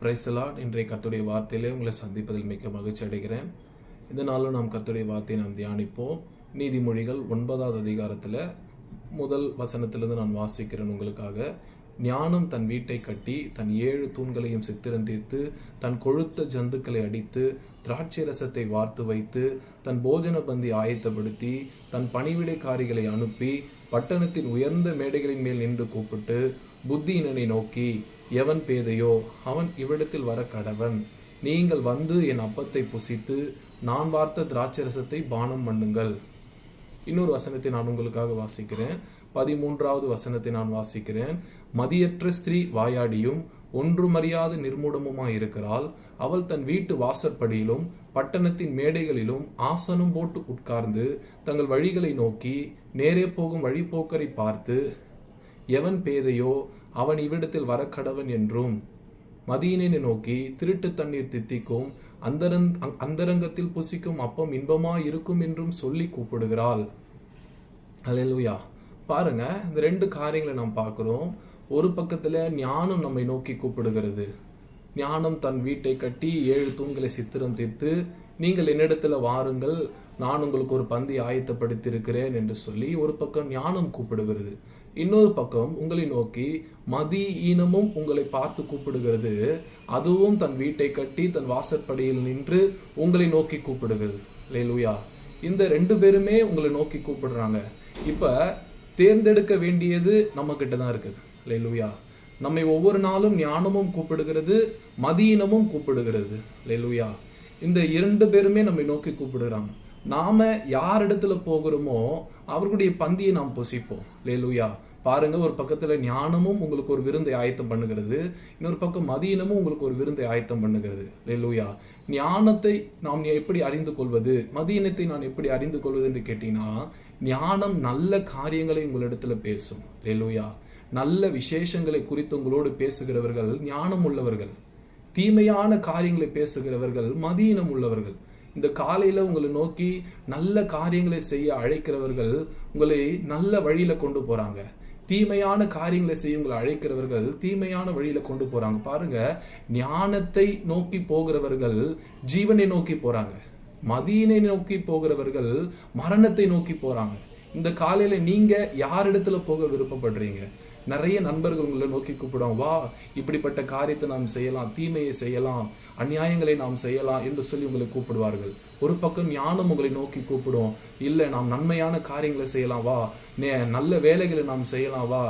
Praise the Lord இன்றைய கத்துடைய வார்த்தையிலே உங்களை சந்திப்பதில் மிக்க மகிழ்ச்சி அடைகிறேன். இந்த நாளும் நாம் கத்துடைய வார்த்தையை நாம் தியானிப்போம். நீதிமொழிகள் ஒன்பதாவது அதிகாரத்தில் முதல் வசனத்திலிருந்து நான் வாசிக்கிறேன் உங்களுக்காக. ஞானம் தன் வீட்டை கட்டி தன் ஏழு தூண்களையும் சித்திரம் தீர்த்து தன் கொழுத்த ஜந்துக்களை அடித்து திராட்சை ரசத்தை வார்த்து வைத்து தன் போஜன பந்தி ஆயத்தப்படுத்தி தன் பணிவிடைக்காரிகளை அனுப்பி பட்டணத்தின் உயர்ந்த மேடைகளின் மேல் நின்று கூப்பிட்டு புத்தியினனை நோக்கி எவன் பேதையோ அவன் இவ்விடத்தில் வர கடவன். நீங்கள் வந்து என் அப்பத்தை புசித்து நான் வார்த்த திராட்சரசத்தை பானம் பண்ணுங்கள். இன்னொரு வசனத்தை நான் உங்களுக்காக வாசிக்கிறேன். பதிமூன்றாவது வசனத்தை நான் வாசிக்கிறேன். மதியற்ற ஸ்திரீ வாயாடியும் ஒன்றுமறியாத நிர்மூடமுமாய் இருக்கிறாள். அவள் தன் வீட்டு வாசற்படியிலும் பட்டணத்தின் மேடைகளிலும் ஆசனம் போட்டு உட்கார்ந்து தங்கள் வழிகளை நோக்கி நேரே போகும் வழிபோக்கரை பார்த்து எவன் பேதையோ அவன் இவ்விடத்தில் வரக்கடவன் என்றும். மதியினை நோக்கி திருட்டு தண்ணீர் தித்திக்கும் அந்தரங் அந்தரங்கத்தில் புசிக்கும் அப்பம் இன்பமாய் இருக்கும் என்றும் சொல்லி கூப்பிடுகிறாள். அலையலுயா பாருங்க இந்த ரெண்டு காரியங்களை நாம் பார்க்குறோம். ஒரு பக்கத்துல ஞானம் நம்மை நோக்கி கூப்பிடுகிறது. ஞானம் தன் வீட்டை கட்டி ஏழு தூண்களை சித்திரம் தீர்த்து நீங்கள் என்னிடத்துல வாருங்கள் நான் உங்களுக்கு ஒரு பந்தி ஆயத்தப்படுத்தியிருக்கிறேன் என்று சொல்லி ஒரு பக்கம் ஞானம் கூப்பிடுகிறது. இன்னொரு பக்கம் உங்களை நோக்கி மதி ஈனமும் உங்களை பார்த்து கூப்பிடுகிறது. அதுவும் தன் வீட்டை கட்டி தன் வாசற்படியில் நின்று உங்களை நோக்கி கூப்பிடுகிறது. லேலுயா இந்த ரெண்டு பேருமே உங்களை நோக்கி கூப்பிடுறாங்க. இப்போ தேர்ந்தெடுக்க வேண்டியது நம்ம கிட்ட தான் இருக்குது. லேலுயா நம்மை ஒவ்வொரு நாளும் ஞானமும் கூப்பிடுகிறது மதியினமும் கூப்பிடுகிறது. லேலுயா இந்த இரண்டு பேருமே நம்மை நோக்கி கூப்பிடுறாங்க. நாம யார் இடத்துல போகிறோமோ அவர்களுடைய பந்தியை நாம் பொசிப்போம். லேலுயா பாருங்க ஒரு பக்கத்துல ஞானமும் உங்களுக்கு ஒரு விருந்தை ஆயத்தம் பண்ணுகிறது. இன்னொரு பக்கம் மதியினமும் உங்களுக்கு ஒரு விருந்தை ஆயத்தம் பண்ணுகிறது. லெல்லூயா ஞானத்தை நாம் எப்படி அறிந்து கொள்வது? மதியினத்தை நான் எப்படி அறிந்து கொள்வது என்று கேட்டீங்கன்னா ஞானம் நல்ல காரியங்களை உங்களிடத்துல பேசும். லெல்லூயா நல்ல விசேஷங்களை குறித்து உங்களோடு பேசுகிறவர்கள் ஞானம் உள்ளவர்கள் தீமையான காரியங்களை பேசுகிறவர்கள் மதியினம் உள்ளவர்கள் இந்த காலையில உங்களை நோக்கி நல்ல காரியங்களை செய்ய அழைக்கிறவர்கள் உங்களை நல்ல வழியில கொண்டு போறாங்க. தீமையான காரியங்களை செய்ய உங்களை அழைக்கிறவர்கள் தீமையான வழியில கொண்டு போறாங்க. பாருங்க ஞானத்தை நோக்கி போகிறவர்கள் ஜீவனை நோக்கி போறாங்க. மதியினை நோக்கி போகிறவர்கள் மரணத்தை நோக்கி போறாங்க. இந்த காலையில நீங்க யாரிடத்துல போக விருப்பப்படுறீங்க? நிறைய நண்பர்கள் உங்களை நோக்கி கூப்பிடும் வா இப்படிப்பட்ட காரியத்தை நாம் செய்யலாம் தீமையை செய்யலாம் அநியாயங்களை நாம் செய்யலாம் என்று சொல்லி உங்களை கூப்பிடுவார்கள். ஒரு பக்கம் ஞானம் உங்களை நோக்கி கூப்பிடும். இல்லை நாம் நன்மையான காரியங்களை செய்யலாம் வா நே நல்ல வேலைகளை நாம் செய்யலாம் வா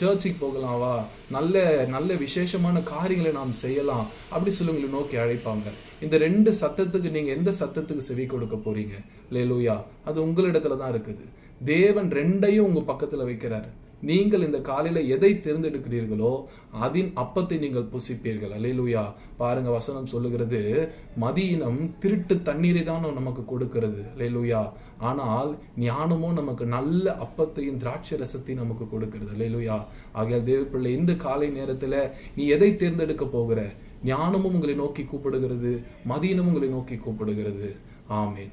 சர்ச்சுக்கு போகலாம் வா நல்ல நல்ல விசேஷமான காரியங்களை நாம் செய்யலாம் அப்படி சொல்லி உங்களை நோக்கி அழைப்பாங்க. இந்த ரெண்டு சத்தத்துக்கு நீங்க எந்த சத்தத்துக்கு செவி கொடுக்க போறீங்க? லேலூயா அது உங்களிடத்துல தான் இருக்குது. தேவன் ரெண்டையும் உங்க பக்கத்துல வைக்கிறாரு. நீங்கள் இந்த காலையில் எதை தேர்ந்தெடுக்கிறீர்களோ அதன் அப்பத்தை நீங்கள் புசிப்பீர்கள். அலையிலுயா பாருங்க வசனம் சொல்லுகிறது மதியினம் திருட்டு தண்ணீரை தான் நமக்கு கொடுக்கிறது. லேலுயா ஆனால் ஞானமும் நமக்கு நல்ல அப்பத்தையும் திராட்சை ரசத்தையும் நமக்கு கொடுக்கிறது. லேலுயா ஆகையால் தேவப்பிள்ளை இந்த காலை நேரத்தில் நீ எதை தேர்ந்தெடுக்க போகிற? ஞானமும் உங்களை நோக்கி கூப்பிடுகிறது மதியினமும் உங்களை நோக்கி கூப்பிடுகிறது. ஆமேன்.